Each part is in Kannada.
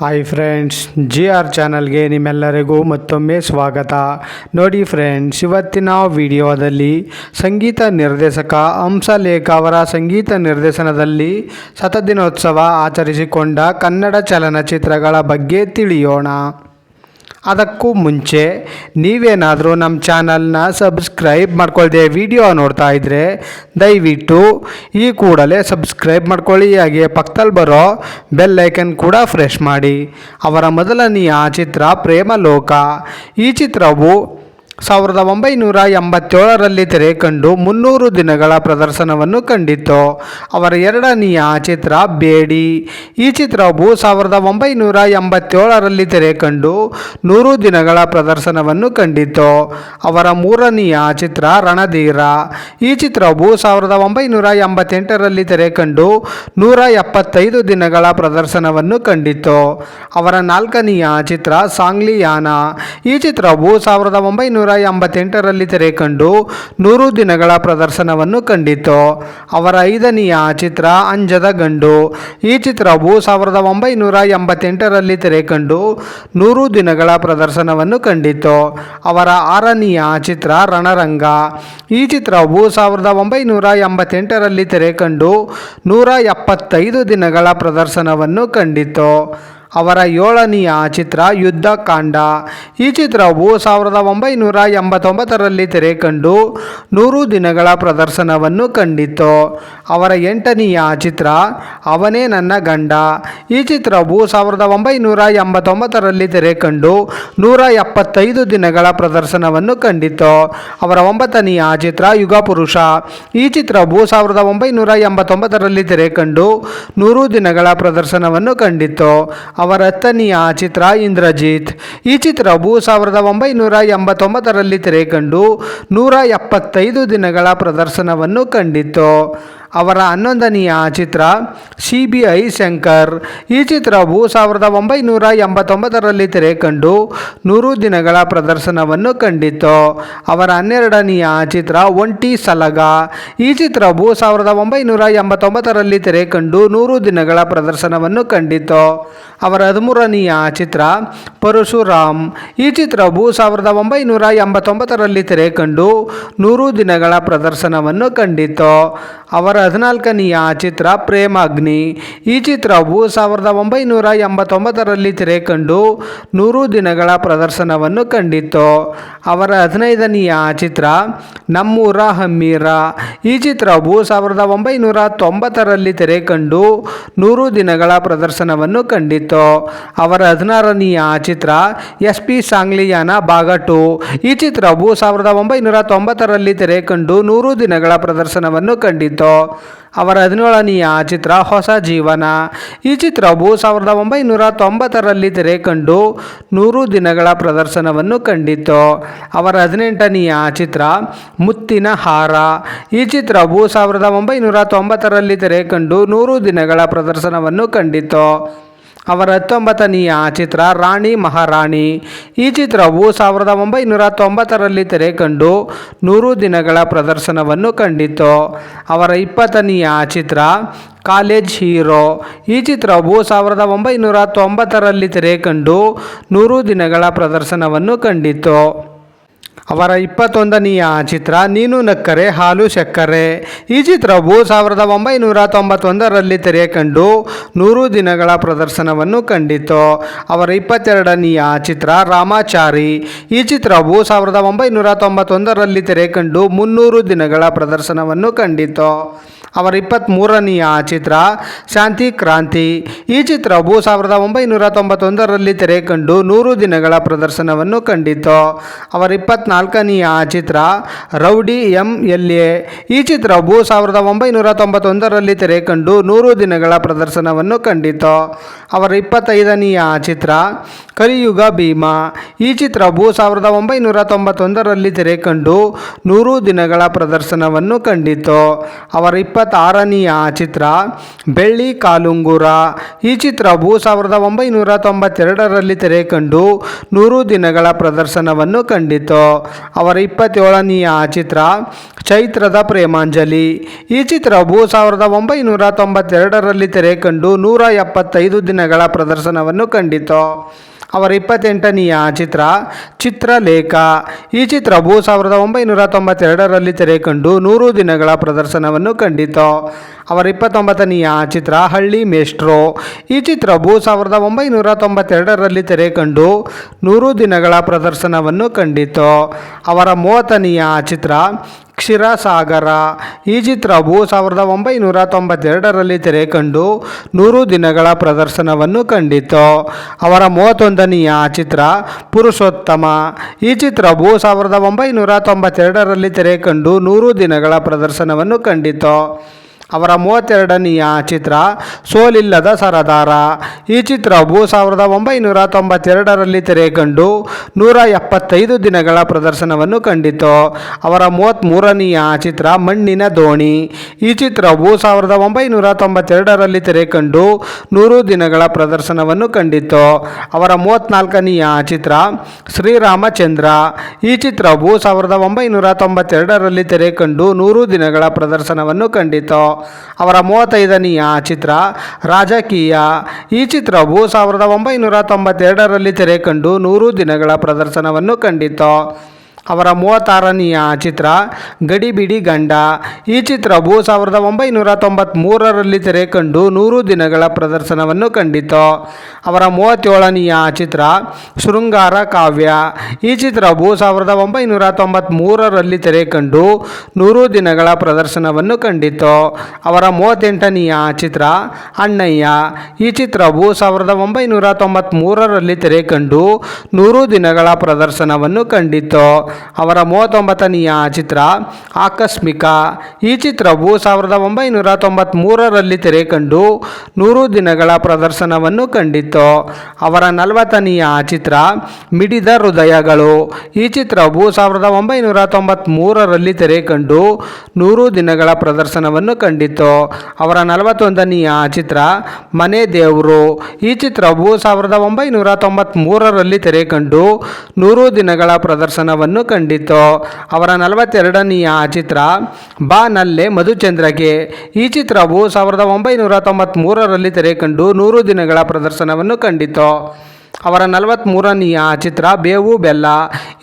ಹಾಯ್ ಫ್ರೆಂಡ್ಸ್ ಜಿ ಆರ್ ಚಾನಲ್ಗೆ ನಿಮ್ಮೆಲ್ಲರಿಗೂ ಮತ್ತೊಮ್ಮೆ ಸ್ವಾಗತ. ನೋಡಿ ಫ್ರೆಂಡ್ಸ್ ಇವತ್ತಿನ ವಿಡಿಯೋದಲ್ಲಿ ಸಂಗೀತ ನಿರ್ದೇಶಕ ಹಂಸಲೇಖ ಅವರ ಸಂಗೀತ ನಿರ್ದೇಶನದಲ್ಲಿ ಶತದಿನೋತ್ಸವ ಆಚರಿಸಿಕೊಂಡ ಕನ್ನಡ ಚಲನಚಿತ್ರಗಳ ಬಗ್ಗೆ ತಿಳಿಯೋಣ. ಅದಕ್ಕೂ ಮುಂಚೆ ನೀವೇನಾದರೂ ನಮ್ಮ ಚಾನಲ್ನ ಸಬ್ಸ್ಕ್ರೈಬ್ ಮಾಡ್ಕೊಳ್ದೆ ವಿಡಿಯೋ ನೋಡ್ತಾ ಇದ್ದರೆ ದಯವಿಟ್ಟು ಈ ಕೂಡಲೇ ಸಬ್ಸ್ಕ್ರೈಬ್ ಮಾಡ್ಕೊಳ್ಳಿ ಹಾಗೆ ಪಕ್ಕದಲ್ಲಿ ಬರೋ ಬೆಲ್ ಐಕನ್ ಕೂಡ ಫ್ರೆಶ್ ಮಾಡಿ. ಅವರ ಮೊದಲನೆಯ ಚಿತ್ರ ಪ್ರೇಮಲೋಕ. ಈ ಚಿತ್ರವು ಸಾವಿರದ ಒಂಬೈನೂರ ಎಂಬತ್ತೇಳರಲ್ಲಿ ತೆರೆ ಕಂಡು ಮುನ್ನೂರು ದಿನಗಳ ಪ್ರದರ್ಶನವನ್ನು ಕಂಡಿತು ಅವರ ಎರಡನೆಯ ಚಿತ್ರ ಬೇಡಿ. ಈ ಚಿತ್ರವು ಸಾವಿರದ ಒಂಬೈನೂರ ಎಂಬತ್ತೇಳರಲ್ಲಿ ತೆರೆ ಕಂಡು ನೂರು ದಿನಗಳ ಪ್ರದರ್ಶನವನ್ನು ಕಂಡಿತು ಅವರ ಮೂರನೆಯ ಚಿತ್ರ ರಣಧೀರ. ಈ ಚಿತ್ರವು ಸಾವಿರದ ಒಂಬೈನೂರ ಎಂಬತ್ತೆಂಟರಲ್ಲಿ ತೆರೆ ಕಂಡು ನೂರ ಎಪ್ಪತ್ತೈದು ದಿನಗಳ ಪ್ರದರ್ಶನವನ್ನು ಕಂಡಿತು ಅವರ ನಾಲ್ಕನೆಯ ಚಿತ್ರ ಸಾಂಗ್ಲಿಯಾನ. ಈ ಚಿತ್ರವು ಸಾವಿರದ ಒಂಬೈನೂರ ಎಂಬತ್ತೆಂಟರಲ್ಲಿ ತೆರೆ ಕಂಡು ನೂರು ದಿನಗಳ ಪ್ರದರ್ಶನವನ್ನು ಕಂಡಿತು. ಅವರ ಐದನೆಯ ಚಿತ್ರ ಅಂಜದ ಗಂಡು. ಈ ಚಿತ್ರವು ಸಾವಿರದ ಒಂಬೈನೂರ ಎಂಬತ್ತೆಂಟರಲ್ಲಿ ತೆರೆ ಕಂಡು ನೂರು ದಿನಗಳ ಪ್ರದರ್ಶನವನ್ನು ಕಂಡಿತು. ಅವರ ಆರನೆಯ ಚಿತ್ರ ರಣರಂಗ. ಈ ಚಿತ್ರವು ಸಾವಿರದ ಒಂಬೈನೂರ ಎಂಬತ್ತೆಂಟರಲ್ಲಿ ತೆರೆ ಕಂಡು ನೂರ ಎಪ್ಪತ್ತೈದು ದಿನಗಳ ಪ್ರದರ್ಶನವನ್ನು ಕಂಡಿತು. ಅವರ ಏಳನೆಯ ಚಿತ್ರ ಯುದ್ಧಕಾಂಡ. ಈ ಚಿತ್ರವು ಸಾವಿರದ ಒಂಬೈನೂರ ಎಂಬತ್ತೊಂಬತ್ತರಲ್ಲಿ ತೆರೆ ಕಂಡು ನೂರು ದಿನಗಳ ಪ್ರದರ್ಶನವನ್ನು ಕಂಡಿತು ಅವರ ಎಂಟನೆಯ ಚಿತ್ರ ಅವನೇ ನನ್ನ ಗಂಡ. ಈ ಚಿತ್ರವು ಸಾವಿರದ ಒಂಬೈನೂರ ಎಂಬತ್ತೊಂಬತ್ತರಲ್ಲಿ ತೆರೆ ಕಂಡು ನೂರ ಎಪ್ಪತ್ತೈದು ದಿನಗಳ ಪ್ರದರ್ಶನವನ್ನು ಕಂಡಿತು ಅವರ ಒಂಬತ್ತನೆಯ ಚಿತ್ರ ಯುಗಪುರುಷ. ಈ ಚಿತ್ರವು ಸಾವಿರದ ಒಂಬೈನೂರ ಎಂಬತ್ತೊಂಬತ್ತರಲ್ಲಿ ತೆರೆ ಕಂಡು ನೂರು ದಿನಗಳ ಪ್ರದರ್ಶನವನ್ನು ಕಂಡಿತು ಅವರ ಹತ್ತನೆಯ ಚಿತ್ರ ಇಂದ್ರಜಿತ್. ಈ ಚಿತ್ರವು ಸಾವಿರದ ಒಂಬೈನೂರ ಎಂಬತ್ತೊಂಬತ್ತರಲ್ಲಿ ತೆರೆಕಂಡು ನೂರ ಎಪ್ಪತ್ತೈದು ದಿನಗಳ ಪ್ರದರ್ಶನವನ್ನು ಕಂಡಿತು ಅವರ ಹನ್ನೊಂದನೆಯ ಚಿತ್ರ ಸಿ ಬಿ ಐ ಶಂಕರ್. ಈ ಚಿತ್ರವು ಸಾವಿರದ ಒಂಬೈನೂರ ಎಂಬತ್ತೊಂಬತ್ತರಲ್ಲಿ ತೆರೆ ಕಂಡು ನೂರು ದಿನಗಳ ಪ್ರದರ್ಶನವನ್ನು ಕಂಡಿತು ಅವರ ಹನ್ನೆರಡನೆಯ ಚಿತ್ರ ಒಂಟಿ ಸಲಗ. ಈ ಚಿತ್ರವು ಸಾವಿರದ ಒಂಬೈನೂರ ಎಂಬತ್ತೊಂಬತ್ತರಲ್ಲಿ ತೆರೆ ಕಂಡು ನೂರು ದಿನಗಳ ಪ್ರದರ್ಶನವನ್ನು ಕಂಡಿತು ಅವರ ಹದಿಮೂರನೆಯ ಚಿತ್ರ ಪರಶುರಾಮ್. ಈ ಚಿತ್ರವು ಸಾವಿರದ ಒಂಬೈನೂರ ಎಂಬತ್ತೊಂಬತ್ತರಲ್ಲಿ ತೆರೆ ಕಂಡು ನೂರು ದಿನಗಳ ಪ್ರದರ್ಶನವನ್ನು ಕಂಡಿತು ಅವರ ಹದಿನಾಲ್ಕನೆಯ ಚಿತ್ರ ಪ್ರೇಮಾಗ್ನಿ. ಈ ಚಿತ್ರವು ಸಾವಿರದ ಒಂಬೈನೂರ ಎಂಬತ್ತೊಂಬತ್ತರಲ್ಲಿ ತೆರೆ ಕಂಡು ನೂರು ದಿನಗಳ ಪ್ರದರ್ಶನವನ್ನು ಕಂಡಿತ್ತು. ಅವರ ಹದಿನೈದನೆಯ ಚಿತ್ರ ನಮ್ಮೂರ ಹಮ್ಮೀರ. ಈ ಚಿತ್ರವು ಸಾವಿರದ ಒಂಬೈನೂರ ತೊಂಬತ್ತರಲ್ಲಿ ತೆರೆ ಕಂಡು ನೂರು ದಿನಗಳ ಪ್ರದರ್ಶನವನ್ನು ಕಂಡಿತ್ತು. ಅವರ ಹದಿನಾರನೆಯ ಚಿತ್ರ ಎಸ್ ಪಿ ಸಾಂಗ್ಲಿಯಾನ ಭಾಗ ಟು. ಈ ಚಿತ್ರವು ಸಾವಿರದ ಒಂಬೈನೂರ ತೊಂಬತ್ತರಲ್ಲಿ ತೆರೆ ಕಂಡು ನೂರು ದಿನಗಳ ಪ್ರದರ್ಶನವನ್ನು ಕಂಡಿತು ಅವರ ಹದಿನೇಳನೆಯ ಚಿತ್ರ ಹೊಸ ಜೀವನ. ಈ ಚಿತ್ರವು ಸಾವಿರದ ಒಂಬೈನೂರ ತೊಂಬತ್ತರಲ್ಲಿ ತೆರೆ ಕಂಡು ನೂರು ದಿನಗಳ ಪ್ರದರ್ಶನವನ್ನು ಕಂಡಿತು ಅವರ ಹದಿನೆಂಟನೆಯ ಚಿತ್ರ ಮುತ್ತಿನ ಹಾರ. ಈ ಚಿತ್ರವು ಸಾವಿರದ ಒಂಬೈನೂರ ತೊಂಬತ್ತರಲ್ಲಿ ತೆರೆ ಕಂಡು ನೂರು ದಿನಗಳ ಪ್ರದರ್ಶನವನ್ನು ಕಂಡಿತು ಅವರ ಹತ್ತೊಂಬತ್ತನೆಯ ಚಿತ್ರ ರಾಣಿ ಮಹಾರಾಣಿ. ಈ ಚಿತ್ರವು ಸಾವಿರದ ಒಂಬೈನೂರ ತೊಂಬತ್ತರಲ್ಲಿ ತೆರೆ ಕಂಡು ನೂರು ದಿನಗಳ ಪ್ರದರ್ಶನವನ್ನು ಕಂಡಿತು ಅವರ ಇಪ್ಪತ್ತನೆಯ ಚಿತ್ರ ಕಾಲೇಜ್ ಹೀರೋ. ಈ ಚಿತ್ರವು ಸಾವಿರದ ಒಂಬೈನೂರ ತೊಂಬತ್ತರಲ್ಲಿ ತೆರೆ ಕಂಡು ನೂರು ದಿನಗಳ ಪ್ರದರ್ಶನವನ್ನು ಕಂಡಿತು ಅವರ ಇಪ್ಪತ್ತೊಂದನೆಯ ಚಿತ್ರ ನೀನು ನಕ್ಕರೆ, ಹಾಲು ಸಕ್ಕರೆ ಈ ಚಿತ್ರವು ಸಾವಿರದ ಒಂಬೈನೂರ ತೊಂಬತ್ತೊಂದರಲ್ಲಿ ತೆರೆ ಕಂಡು ನೂರು ದಿನಗಳ ಪ್ರದರ್ಶನವನ್ನು ಕಂಡಿತು ಅವರ ಇಪ್ಪತ್ತೆರಡನೆಯ ಚಿತ್ರ ರಾಮಾಚಾರಿ. ಈ ಚಿತ್ರವು ಸಾವಿರದ ಒಂಬೈನೂರ ತೊಂಬತ್ತೊಂದರಲ್ಲಿ ತೆರೆ ಕಂಡು ಮುನ್ನೂರು ದಿನಗಳ ಪ್ರದರ್ಶನವನ್ನು ಕಂಡಿತು ಅವರ ಇಪ್ಪತ್ತ್ಮೂರನೆಯ ಚಿತ್ರ ಶಾಂತಿ ಕ್ರಾಂತಿ. ಈ ಚಿತ್ರವು ಸಾವಿರದ ಒಂಬೈನೂರ ತೊಂಬತ್ತೊಂದರಲ್ಲಿ ತೆರೆ ಕಂಡು ನೂರು ದಿನಗಳ ಪ್ರದರ್ಶನವನ್ನು ಕಂಡಿತು ಅವರ ಇಪ್ಪತ್ನಾಲ್ಕನೆಯ ಚಿತ್ರ ರೌಡಿ ಎಂ ಎಲ್ ಎ. ಈ ಚಿತ್ರವು ಸಾವಿರದ ಒಂಬೈನೂರ ತೊಂಬತ್ತೊಂದರಲ್ಲಿ ತೆರೆ ಕಂಡು ನೂರು ದಿನಗಳ ಪ್ರದರ್ಶನವನ್ನು ಕಂಡಿತು ಅವರ ಇಪ್ಪತ್ತೈದನೆಯ ಚಿತ್ರ ಕಲಿಯುಗ ಭೀಮಾ. ಈ ಚಿತ್ರವು ಸಾವಿರದ ಒಂಬೈನೂರ ತೊಂಬತ್ತೊಂದರಲ್ಲಿ ತೆರೆ ಕಂಡು ನೂರು ದಿನಗಳ ಪ್ರದರ್ಶನವನ್ನು ಕಂಡಿತು ಅವರ ಇಪ್ಪತ್ತ ಐವತ್ತಾರನೆಯ ಚಿತ್ರ, ಬೆಳ್ಳಿ ಕಾಲುಂಗುರ. ಈ ಚಿತ್ರವು ಸಾವಿರದ ಒಂಬೈನೂರ ತೊಂಬತ್ತೆರಡರಲ್ಲಿ ತೆರೆ ಕಂಡು ನೂರು ದಿನಗಳ ಪ್ರದರ್ಶನವನ್ನು ಕಂಡಿತು ಅವರ ಇಪ್ಪತ್ತೇಳನೆಯ ಚಿತ್ರ, ಚೈತ್ರದ ಪ್ರೇಮಾಂಜಲಿ. ಈ ಚಿತ್ರವು ಸಾವಿರದ ಒಂಬೈನೂರ ತೊಂಬತ್ತೆರಡರಲ್ಲಿ ತೆರೆ ಕಂಡು ನೂರ ಎಪ್ಪತ್ತೈದು ದಿನಗಳ ಪ್ರದರ್ಶನವನ್ನು ಕಂಡಿತು ಅವರ ಇಪ್ಪತ್ತೆಂಟನೆಯ ಚಿತ್ರ, ಚಿತ್ರಲೇಖ. ಈ ಚಿತ್ರವು ಸಾವಿರದ ಒಂಬೈನೂರ ತೊಂಬತ್ತೆರಡರಲ್ಲಿ ತೆರೆ ಕಂಡು ನೂರು ದಿನಗಳ ಪ್ರದರ್ಶನವನ್ನು ಕಂಡಿತು. ಅವರ ಇಪ್ಪತ್ತೊಂಬತ್ತನೆಯ ಚಿತ್ರ, ಹಳ್ಳಿ ಮೇಷ್ಟ್ರೋ. ಈ ಚಿತ್ರವು ಸಾವಿರದ ಒಂಬೈನೂರ ತೊಂಬತ್ತೆರಡರಲ್ಲಿ ತೆರೆ ಕಂಡು ನೂರು ದಿನಗಳ ಪ್ರದರ್ಶನವನ್ನು ಕಂಡಿತು. ಅವರ ಮೂವತ್ತನೆಯ ಚಿತ್ರ ಕ್ಷೀರಸಾಗರ. ಈ ಚಿತ್ರವು ಸಾವಿರದ ಒಂಬೈನೂರ ತೊಂಬತ್ತೆರಡರಲ್ಲಿ ತೆರೆ ಕಂಡು ನೂರು ದಿನಗಳ ಪ್ರದರ್ಶನವನ್ನು ಕಂಡಿತು ಅವರ ಮೂವತ್ತೊಂದನೆಯ ಚಿತ್ರ ಪುರುಷೋತ್ತಮ. ಈ ಚಿತ್ರವು ಸಾವಿರದ ಒಂಬೈನೂರ ತೊಂಬತ್ತೆರಡರಲ್ಲಿ ತೆರೆ ಕಂಡು ನೂರು ದಿನಗಳ ಪ್ರದರ್ಶನವನ್ನು ಕಂಡಿತು ಅವರ ಮೂವತ್ತೆರಡನೆಯ ಚಿತ್ರ ಸೋಲಿಲ್ಲದ ಸರದಾರ. ಈ ಚಿತ್ರವು ಸಾವಿರದ ಒಂಬೈನೂರ ತೊಂಬತ್ತೆರಡರಲ್ಲಿ ತೆರೆ ಕಂಡು ನೂರ ಎಪ್ಪತ್ತೈದು ದಿನಗಳ ಪ್ರದರ್ಶನವನ್ನು ಕಂಡಿತು. ಅವರ ಮೂವತ್ತ್ಮೂರನೆಯ ಚಿತ್ರ ಮಣ್ಣಿನ ದೋಣಿ. ಈ ಚಿತ್ರವು ಸಾವಿರದ ಒಂಬೈನೂರ ತೊಂಬತ್ತೆರಡರಲ್ಲಿ ತೆರೆಕಂಡು ನೂರು ದಿನಗಳ ಪ್ರದರ್ಶನವನ್ನು ಕಂಡಿತು. ಅವರ ಮೂವತ್ತ್ನಾಲ್ಕನೆಯ ಚಿತ್ರ ಶ್ರೀರಾಮಚಂದ್ರ. ಈ ಚಿತ್ರವು ಸಾವಿರದ ಒಂಬೈನೂರ ತೊಂಬತ್ತೆರಡರಲ್ಲಿ ತೆರೆಕಂಡು ನೂರು ದಿನಗಳ ಪ್ರದರ್ಶನವನ್ನು ಕಂಡಿತು. ಅವರ ಮೂವತ್ತೈದನೆಯ ಚಿತ್ರ ರಾಜಕೀಯ. ಈ ಚಿತ್ರವು ಸಾವಿರದ ಒಂಬೈನೂರ ತೊಂಬತ್ತೆರಡರಲ್ಲಿ ತೆರೆ ಕಂಡು ನೂರು ದಿನಗಳ ಪ್ರದರ್ಶನವನ್ನು ಕಂಡಿತು ಅವರ ಮೂವತ್ತಾರನೆಯ ಚಿತ್ರ ಗಡಿಬಿಡಿ ಗಂಡ. ಈ ಚಿತ್ರವು ಸಾವಿರದ ಒಂಬೈನೂರ ತೊಂಬತ್ತ್ಮೂರರಲ್ಲಿ ತೆರೆ ಕಂಡು ನೂರು ದಿನಗಳ ಪ್ರದರ್ಶನವನ್ನು ಕಂಡಿತು. ಅವರ ಮೂವತ್ತೇಳನೆಯ ಚಿತ್ರ ಶೃಂಗಾರ ಕಾವ್ಯ. ಈ ಚಿತ್ರವು ಸಾವಿರದ ಒಂಬೈನೂರ ತೊಂಬತ್ತ್ಮೂರರಲ್ಲಿ ತೆರೆ ಕಂಡು ನೂರು ದಿನಗಳ ಪ್ರದರ್ಶನವನ್ನು ಕಂಡಿತು. ಅವರ ಮೂವತ್ತೆಂಟನೆಯ ಚಿತ್ರ ಅಣ್ಣಯ್ಯ. ಈ ಚಿತ್ರವು ಸಾವಿರದ ಒಂಬೈನೂರ ತೊಂಬತ್ತ್ಮೂರರಲ್ಲಿ ತೆರೆ ಕಂಡು ನೂರು ದಿನಗಳ ಪ್ರದರ್ಶನವನ್ನು ಕಂಡಿತು. ಅವರ ಮೂವತ್ತೊಂಬತ್ತನೆಯ ಚಿತ್ರ ಆಕಸ್ಮಿಕ. ಈ ಚಿತ್ರವು ಸಾವಿರದ ಒಂಬೈನೂರ ತೊಂಬತ್ತ್ಮೂರರಲ್ಲಿ ತೆರೆ ಕಂಡು ನೂರು ದಿನಗಳ ಪ್ರದರ್ಶನವನ್ನು ಕಂಡಿತ್ತು. ಅವರ ನಲವತ್ತನೆಯ ಚಿತ್ರ ಮಿಡಿದ ಹೃದಯಗಳು. ಈ ಚಿತ್ರವು ಸಾವಿರದ ಒಂಬೈನೂರ ತೊಂಬತ್ತ್ಮೂರರಲ್ಲಿ ತೆರೆ ಕಂಡು ನೂರು ದಿನಗಳ ಪ್ರದರ್ಶನವನ್ನು ಕಂಡಿತ್ತು. ಅವರ ನಲವತ್ತೊಂದನೆಯ ಚಿತ್ರ ಮನೆ ದೇವರು. ಈ ಚಿತ್ರವು ಸಾವಿರದ ಒಂಬೈನೂರ ತೊಂಬತ್ತ್ಮೂರರಲ್ಲಿ ತೆರೆ ಕಂಡು ನೂರು ದಿನಗಳ ಪ್ರದರ್ಶನವನ್ನು ಕಂಡಿತು? ಅವರ ನಲವತ್ತೆರಡನೆಯ ಚಿತ್ರ, ಬಾ ನಲ್ಲೆ ಮಧುಚಂದ್ರಗೆ. ಈ ಚಿತ್ರವು ಸಾವಿರದ ಒಂಬೈನೂರ ತೊಂಬತ್ತ್ಮೂರರಲ್ಲಿ ತೆರೆ ಕಂಡು ನೂರು ದಿನಗಳ ಪ್ರದರ್ಶನವನ್ನು ಕಂಡಿತು. ಅವರ ನಲವತ್ತ್ಮೂರನೆಯ ಚಿತ್ರ ಬೇವು ಬೆಲ್ಲ.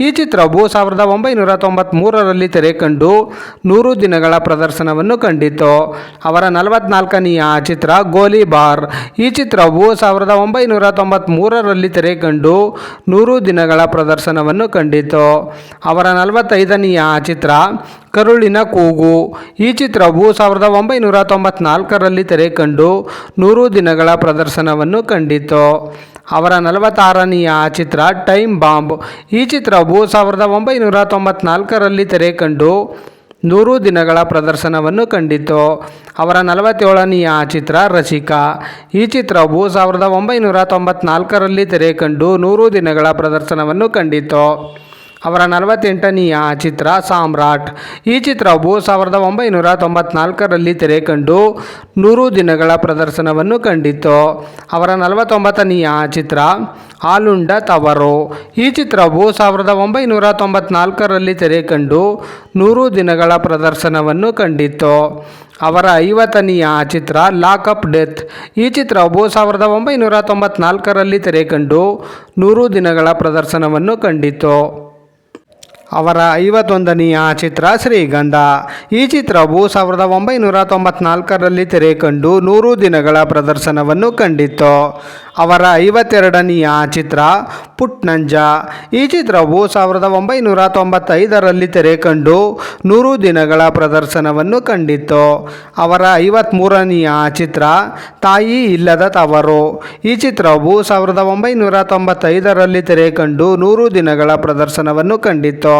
ಈ ಚಿತ್ರವು ಸಾವಿರದ ಒಂಬೈನೂರ ತೊಂಬತ್ತ್ಮೂರರಲ್ಲಿ ತೆರೆ ಕಂಡು ನೂರು ದಿನಗಳ ಪ್ರದರ್ಶನವನ್ನು ಕಂಡಿತು ಅವರ ನಲವತ್ನಾಲ್ಕನೆಯ ಚಿತ್ರ ಗೋಲಿಬಾರ್ ಈ ಚಿತ್ರವು ಸಾವಿರದ ಒಂಬೈನೂರ ತೊಂಬತ್ತ್ಮೂರರಲ್ಲಿ ತೆರೆ ಕಂಡು ನೂರು ದಿನಗಳ ಪ್ರದರ್ಶನವನ್ನು ಕಂಡಿತು ಅವರ ನಲವತ್ತೈದನೆಯ ಚಿತ್ರ ಕರುಳಿನ ಕೂಗು. ಈ ಚಿತ್ರವು ಸಾವಿರದ ಒಂಬೈನೂರ ತೊಂಬತ್ನಾಲ್ಕರಲ್ಲಿ ತೆರೆ ಕಂಡು ನೂರು ದಿನಗಳ ಪ್ರದರ್ಶನವನ್ನು ಕಂಡಿತು ಅವರ ನಲವತ್ತಾರನೆಯ ಚಿತ್ರ ಟೈಮ್ ಬಾಂಬ್. ಈ ಚಿತ್ರವು ಸಾವಿರದ ಒಂಬೈನೂರ ತೊಂಬತ್ನಾಲ್ಕರಲ್ಲಿ ತೆರೆ ಕಂಡು ನೂರು ದಿನಗಳ ಪ್ರದರ್ಶನವನ್ನು ಕಂಡಿತು ಅವರ ನಲವತ್ತೇಳನೆಯ ಚಿತ್ರ ರಸಿಕಾ. ಈ ಚಿತ್ರವು ಸಾವಿರದ ಒಂಬೈನೂರ ತೊಂಬತ್ನಾಲ್ಕರಲ್ಲಿ ತೆರೆ ಕಂಡು ನೂರು ದಿನಗಳ ಪ್ರದರ್ಶನವನ್ನು ಕಂಡಿತು ಅವರ ನಲವತ್ತೆಂಟನೆಯ ಚಿತ್ರ ಸಾಮ್ರಾಟ್. ಈ ಚಿತ್ರವು ಸಾವಿರದ ಒಂಬೈನೂರ ತೊಂಬತ್ನಾಲ್ಕರಲ್ಲಿ ತೆರೆ ಕಂಡು ನೂರು ದಿನಗಳ ಪ್ರದರ್ಶನವನ್ನು ಕಂಡಿತು ಅವರ ನಲವತ್ತೊಂಬತ್ತನೆಯ ಚಿತ್ರ ಆಲುಂಡ ತವರು. ಈ ಚಿತ್ರವು ಸಾವಿರದ ಒಂಬೈನೂರ ತೊಂಬತ್ನಾಲ್ಕರಲ್ಲಿ ತೆರೆ ಕಂಡು ನೂರು ದಿನಗಳ ಪ್ರದರ್ಶನವನ್ನು ಕಂಡಿತು ಅವರ ಐವತ್ತನೆಯ ಚಿತ್ರ ಲಾಕಪ್ ಡೆತ್. ಈ ಚಿತ್ರವು ಸಾವಿರದ ಒಂಬೈನೂರ ತೊಂಬತ್ನಾಲ್ಕರಲ್ಲಿ ತೆರೆ ಕಂಡು ನೂರು ದಿನಗಳ ಪ್ರದರ್ಶನವನ್ನು ಕಂಡಿತು ಅವರ ಐವತ್ತೊಂದನೆಯ ಚಿತ್ರ ಶ್ರೀಗಂಧ. ಈ ಚಿತ್ರವು ಸಾವಿರದ ಒಂಬೈನೂರ ತೊಂಬತ್ನಾಲ್ಕರಲ್ಲಿ ತೆರೆ ಕಂಡು ನೂರು ದಿನಗಳ ಪ್ರದರ್ಶನವನ್ನು ಕಂಡಿತ್ತು. ಅವರ ಐವತ್ತೆರಡನೆಯ ಚಿತ್ರ ಪುಟ್ನಂಜ. ಈ ಚಿತ್ರವು ಸಾವಿರದ ಒಂಬೈನೂರ ತೊಂಬತ್ತೈದರಲ್ಲಿ ತೆರೆ ಕಂಡು ನೂರು ದಿನಗಳ ಪ್ರದರ್ಶನವನ್ನು ಕಂಡಿತ್ತು. ಅವರ ಐವತ್ತ್ಮೂರನೆಯ ಚಿತ್ರ ತಾಯಿ ಇಲ್ಲದ ತವರು. ಈ ಚಿತ್ರವು ಸಾವಿರದ ಒಂಬೈನೂರ ತೊಂಬತ್ತೈದರಲ್ಲಿ ತೆರೆ ಕಂಡು ನೂರು ದಿನಗಳ ಪ್ರದರ್ಶನವನ್ನು ಕಂಡಿತು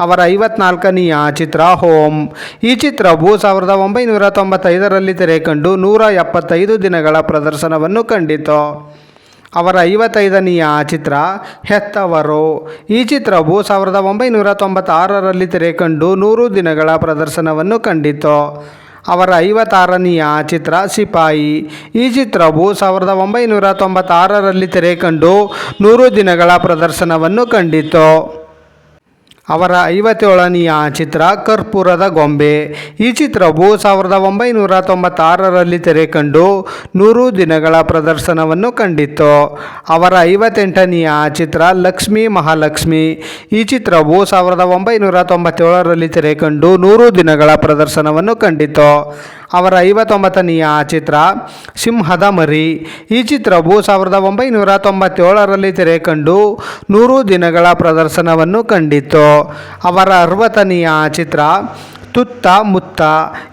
ಅವರ ಐವತ್ನಾಲ್ಕನೆಯ ಚಿತ್ರ, ಹೋಮ್. ಈ ಚಿತ್ರವು ಸಾವಿರದ ಒಂಬೈನೂರ ತೊಂಬತ್ತೈದರಲ್ಲಿ ತೆರೆ ಕಂಡು ನೂರ ಎಪ್ಪತ್ತೈದು ದಿನಗಳ ಪ್ರದರ್ಶನವನ್ನು ಕಂಡಿತು. ಅವರ ಐವತ್ತೈದನೆಯ ಚಿತ್ರ, ಹೆತ್ತವರು. ಈ ಚಿತ್ರವು ಸಾವಿರದ ಒಂಬೈನೂರ ತೊಂಬತ್ತಾರರಲ್ಲಿ ತೆರೆ ಕಂಡು ನೂರು ದಿನಗಳ ಪ್ರದರ್ಶನವನ್ನು ಕಂಡಿತು. ಅವರ ಐವತ್ತಾರನೆಯ ಚಿತ್ರ, ಸಿಪಾಯಿ. ಈ ಚಿತ್ರವು ಸಾವಿರದ ಒಂಬೈನೂರ ತೊಂಬತ್ತಾರರಲ್ಲಿ ತೆರೆ ಕಂಡು ನೂರು ದಿನಗಳ ಪ್ರದರ್ಶನವನ್ನು ಕಂಡಿತು. ಅವರ ಐವತ್ತೇಳನೆಯ ಚಿತ್ರ ಕರ್ಪೂರದ ಗೊಂಬೆ. ಈ ಚಿತ್ರವು ಸಾವಿರದ ಒಂಬೈನೂರ ತೊಂಬತ್ತಾರರಲ್ಲಿ ತೆರೆ ಕಂಡು ನೂರು ದಿನಗಳ ಪ್ರದರ್ಶನವನ್ನು ಕಂಡಿತ್ತು. ಅವರ ಐವತ್ತೆಂಟನೆಯ ಚಿತ್ರ ಲಕ್ಷ್ಮೀ ಮಹಾಲಕ್ಷ್ಮಿ. ಈ ಚಿತ್ರವು ಸಾವಿರದ ಒಂಬೈನೂರ ತೊಂಬತ್ತೇಳರಲ್ಲಿ ತೆರೆ ಕಂಡು ನೂರು ದಿನಗಳ ಪ್ರದರ್ಶನವನ್ನು ಕಂಡಿತು ಅವರ ಐವತ್ತೊಂಬತ್ತನೆಯ ಚಿತ್ರ ಸಿಂಹದ ಮರಿ. ಈ ಚಿತ್ರವು ಸಾವಿರದ ಒಂಬೈನೂರ ತೊಂಬತ್ತೇಳರಲ್ಲಿ ತೆರೆ ಕಂಡು ನೂರು ದಿನಗಳ ಪ್ರದರ್ಶನವನ್ನು ಕಂಡಿತು ಅವರ ಅರವತ್ತನೆಯ ಚಿತ್ರ ತುತ್ತ ಮುತ್ತ.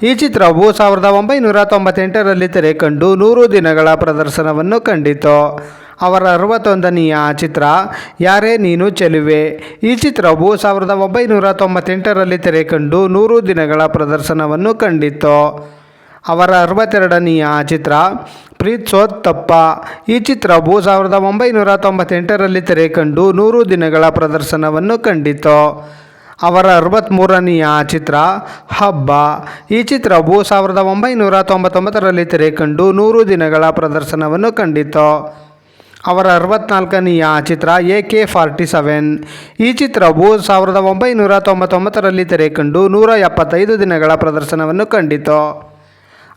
ಈ ಚಿತ್ರವು ಸಾವಿರದ ಒಂಬೈನೂರ ತೊಂಬತ್ತೆಂಟರಲ್ಲಿ ತೆರೆ ಕಂಡು ನೂರು ದಿನಗಳ ಪ್ರದರ್ಶನವನ್ನು ಕಂಡಿತು ಅವರ ಅರವತ್ತೊಂದನೆಯ ಚಿತ್ರ ಯಾರೇ ನೀನು ಚೆಲುವೆ. ಈ ಚಿತ್ರವು ಸಾವಿರದ ಒಂಬೈನೂರ ತೊಂಬತ್ತೆಂಟರಲ್ಲಿ ತೆರೆ ಕಂಡು ನೂರು ದಿನಗಳ ಪ್ರದರ್ಶನವನ್ನು ಕಂಡಿತು ಅವರ ಅರವತ್ತೆರಡನೆಯ ಚಿತ್ರ ಪ್ರೀತ್ಸೋತ್ ತಪ್ಪ ಈ ಚಿತ್ರವು ಸಾವಿರದ ಒಂಬೈನೂರ ತೊಂಬತ್ತೆಂಟರಲ್ಲಿ ತೆರೆ ಕಂಡು ನೂರು ದಿನಗಳ ಪ್ರದರ್ಶನವನ್ನು ಕಂಡಿತು ಅವರ ಅರವತ್ತ್ಮೂರನೆಯ ಚಿತ್ರ ಹಬ್ಬ. ಈ ಚಿತ್ರವು ಸಾವಿರದ ಒಂಬೈನೂರ ತೊಂಬತ್ತೊಂಬತ್ತರಲ್ಲಿ ತೆರೆ ಕಂಡು ನೂರು ದಿನಗಳ ಪ್ರದರ್ಶನವನ್ನು ಕಂಡಿತು ಅವರ ಅರವತ್ನಾಲ್ಕನೆಯ ಚಿತ್ರ ಎ ಕೆ ಫಾರ್ಟಿ ಸೆವೆನ್. ಈ ಚಿತ್ರವು ಸಾವಿರದ ಒಂಬೈನೂರ ತೊಂಬತ್ತೊಂಬತ್ತರಲ್ಲಿ ತೆರೆ ಕಂಡು ನೂರ ಎಪ್ಪತ್ತೈದು ದಿನಗಳ ಪ್ರದರ್ಶನವನ್ನು ಕಂಡಿತು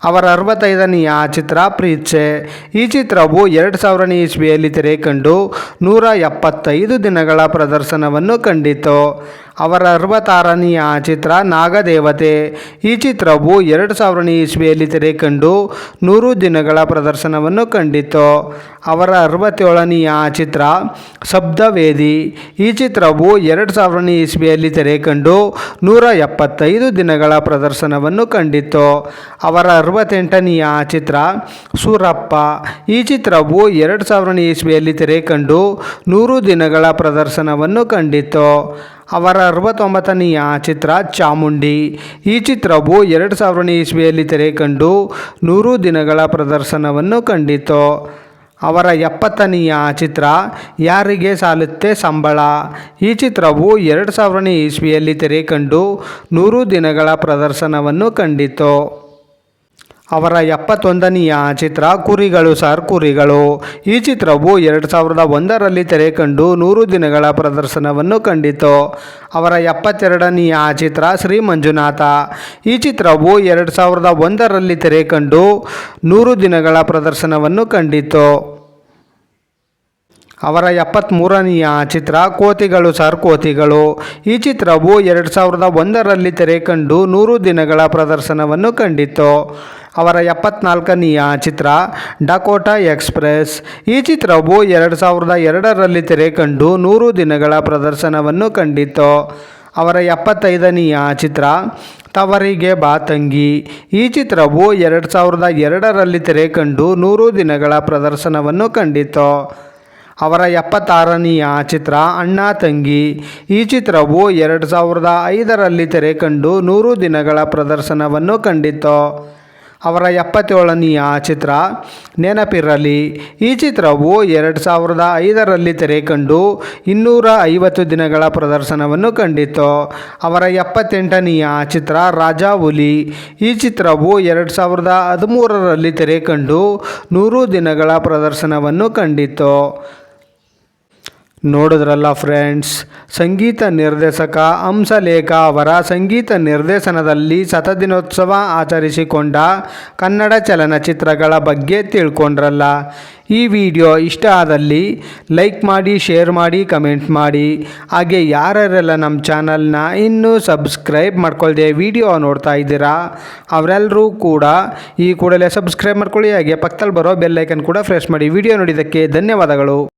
ಅವರ ಅರವತ್ತೈದನೆಯ ಚಿತ್ರ ಪ್ರೀಚೆ ಈ ಚಿತ್ರವು ಎರಡು ಸಾವಿರನೇ ಇಸ್ವಿಯಲ್ಲಿ ತೆರೆ ಕಂಡು ನೂರ ಎಪ್ಪತ್ತೈದು ದಿನಗಳ ಪ್ರದರ್ಶನವನ್ನು ಕಂಡಿತು. ಅವರ ಅರವತ್ತಾರನೆಯ ಚಿತ್ರ ನಾಗದೇವತೆ. ಈ ಚಿತ್ರವು ಎರಡು ಸಾವಿರನೇ ಇಸ್ವಿಯಲ್ಲಿ ತೆರೆ ಕಂಡು ನೂರು ದಿನಗಳ ಪ್ರದರ್ಶನವನ್ನು ಕಂಡಿತು ಅವರ ಅರವತ್ತೇಳನೆಯ ಚಿತ್ರ ಶಬ್ದವೇದಿ ಈ ಚಿತ್ರವು ಎರಡು ಸಾವಿರನೇ ಇಸ್ವಿಯಲ್ಲಿ ತೆರೆ ಕಂಡು ನೂರ ಎಪ್ಪತ್ತೈದು ದಿನಗಳ ಪ್ರದರ್ಶನವನ್ನು ಕಂಡಿತು ಅವರ ಅರವತ್ತೆಂಟನೆಯ ಚಿತ್ರ ಸೂರಪ್ಪ. ಈ ಚಿತ್ರವು ಎರಡು ಸಾವಿರನೇ ಇಸ್ವಿಯಲ್ಲಿ ತೆರೆ ಕಂಡು ನೂರು ದಿನಗಳ ಪ್ರದರ್ಶನವನ್ನು ಕಂಡಿತು ಅವರ ಅರವತ್ತೊಂಬತ್ತನೆಯ ಚಿತ್ರ ಚಾಮುಂಡಿ. ಈ ಚಿತ್ರವು ಎರಡು ಸಾವಿರನೇ ಇಸ್ವಿಯಲ್ಲಿ ತೆರೆ ಕಂಡು ನೂರು ದಿನಗಳ ಪ್ರದರ್ಶನವನ್ನು ಕಂಡಿತು. ಅವರ ಎಪ್ಪತ್ತನೆಯ ಚಿತ್ರ ಯಾರಿಗೆ ಸಾಲುತ್ತೆ ಸಂಬಳ. ಈ ಚಿತ್ರವು ಎರಡು ಸಾವಿರನೇ ಇಸ್ವಿಯಲ್ಲಿ ತೆರೆ ಕಂಡು ನೂರು ದಿನಗಳ ಪ್ರದರ್ಶನವನ್ನು ಕಂಡಿತು. ಅವರ ಎಪ್ಪತ್ತೊಂದನೆಯ ಚಿತ್ರ ಕುರಿಗಳು ಸರ್ ಕುರಿಗಳು. ಈ ಚಿತ್ರವು ಎರಡು ಸಾವಿರದ ಒಂದರಲ್ಲಿ ತೆರೆ ಕಂಡು ನೂರು ದಿನಗಳ ಪ್ರದರ್ಶನವನ್ನು ಕಂಡಿತು. ಅವರ ಎಪ್ಪತ್ತೆರಡನೆಯ ಚಿತ್ರ ಶ್ರೀ ಮಂಜುನಾಥ. ಈ ಚಿತ್ರವು ಎರಡು ಸಾವಿರದ ಒಂದರಲ್ಲಿ ತೆರೆ ಕಂಡು ನೂರು ದಿನಗಳ ಪ್ರದರ್ಶನವನ್ನು ಕಂಡಿತು. ಅವರ ಎಪ್ಪತ್ತ್ಮೂರನೆಯ ಚಿತ್ರ ಕೋತಿಗಳು ಸರ್ ಕೋತಿಗಳು. ಈ ಚಿತ್ರವು ಎರಡು ಸಾವಿರದ ಒಂದರಲ್ಲಿ ತೆರೆ ಕಂಡು ನೂರು ದಿನಗಳ ಪ್ರದರ್ಶನವನ್ನು ಕಂಡಿತು ಅವರ ಎಪ್ಪತ್ನಾಲ್ಕನೆಯ ಚಿತ್ರ ಡಕೋಟಾ ಎಕ್ಸ್ಪ್ರೆಸ್. ಈ ಚಿತ್ರವು ಎರಡು ಸಾವಿರದ ಎರಡರಲ್ಲಿ ತೆರೆ ಕಂಡು ನೂರು ದಿನಗಳ ಪ್ರದರ್ಶನವನ್ನು ಕಂಡಿತು ಅವರ ಎಪ್ಪತ್ತೈದನೆಯ ಚಿತ್ರ ತವರಿಗೆ ಬಾತಂಗಿ ಈ ಚಿತ್ರವು ಎರಡು ಸಾವಿರದ ಎರಡರಲ್ಲಿ ತೆರೆ ಕಂಡು ನೂರು ದಿನಗಳ ಪ್ರದರ್ಶನವನ್ನು ಕಂಡಿತು ಅವರ ಎಪ್ಪತ್ತಾರನೆಯ ಚಿತ್ರ ಅಣ್ಣ ತಂಗಿ. ಈ ಚಿತ್ರವು ಎರಡು ಸಾವಿರದ ಐದರಲ್ಲಿ ತೆರೆ ಕಂಡು ನೂರು ದಿನಗಳ ಪ್ರದರ್ಶನವನ್ನು ಕಂಡಿತು ಅವರ ಎಪ್ಪತ್ತೇಳನೆಯ ಚಿತ್ರ ನೆನಪಿರಲಿ. ಈ ಚಿತ್ರವು ಎರಡು ಸಾವಿರದ ಐದರಲ್ಲಿ ತೆರೆ ಕಂಡು ಇನ್ನೂರ ಐವತ್ತು ದಿನಗಳ ಪ್ರದರ್ಶನವನ್ನು ಕಂಡಿತು ಅವರ ಎಪ್ಪತ್ತೆಂಟನೆಯ ಚಿತ್ರ ರಾಜಾ ಹುಲಿ. ಈ ಚಿತ್ರವು ಎರಡು ಸಾವಿರದ ಹದಿಮೂರರಲ್ಲಿ ತೆರೆ ಕಂಡು ನೂರು ದಿನಗಳ ಪ್ರದರ್ಶನವನ್ನು ಕಂಡಿತು ನೋಡಿದ್ರಲ್ಲ ಫ್ರೆಂಡ್ಸ್ ಸಂಗೀತ ನಿರ್ದೇಶಕ, ಹಂಸಲೇಖ ಅವರ ಸಂಗೀತ ನಿರ್ದೇಶನದಲ್ಲಿ ಶತದಿನೋತ್ಸವ ಆಚರಿಸಿಕೊಂಡ ಕನ್ನಡ ಚಲನಚಿತ್ರಗಳ ಬಗ್ಗೆ ತಿಳ್ಕೊಂಡ್ರಲ್ಲ. ಈ ವಿಡಿಯೋ ಇಷ್ಟ ಆದಲ್ಲಿ ಲೈಕ್ ಮಾಡಿ, ಶೇರ್ ಮಾಡಿ, ಕಮೆಂಟ್ ಮಾಡಿ. ಹಾಗೆ ಯಾರ್ಯಾರೆಲ್ಲ ನಮ್ಮ ಚಾನಲ್ನ ಇನ್ನೂ ಸಬ್ಸ್ಕ್ರೈಬ್ ಮಾಡ್ಕೊಳ್ದೆ ವಿಡಿಯೋ ನೋಡ್ತಾ ಇದ್ದೀರಾ, ಅವರೆಲ್ಲರೂ ಕೂಡ ಈ ಕೂಡಲೇ ಸಬ್ಸ್ಕ್ರೈಬ್ ಮಾಡ್ಕೊಳ್ಳಿ. ಹಾಗೆ ಪಕ್ಕದಲ್ಲಿ ಬರೋ ಬೆಲ್ಲೈಕನ್ ಕೂಡ ಫ್ರೆಶ್ ಮಾಡಿ. ವಿಡಿಯೋ ನೋಡಿದ್ದಕ್ಕೆ ಧನ್ಯವಾದಗಳು.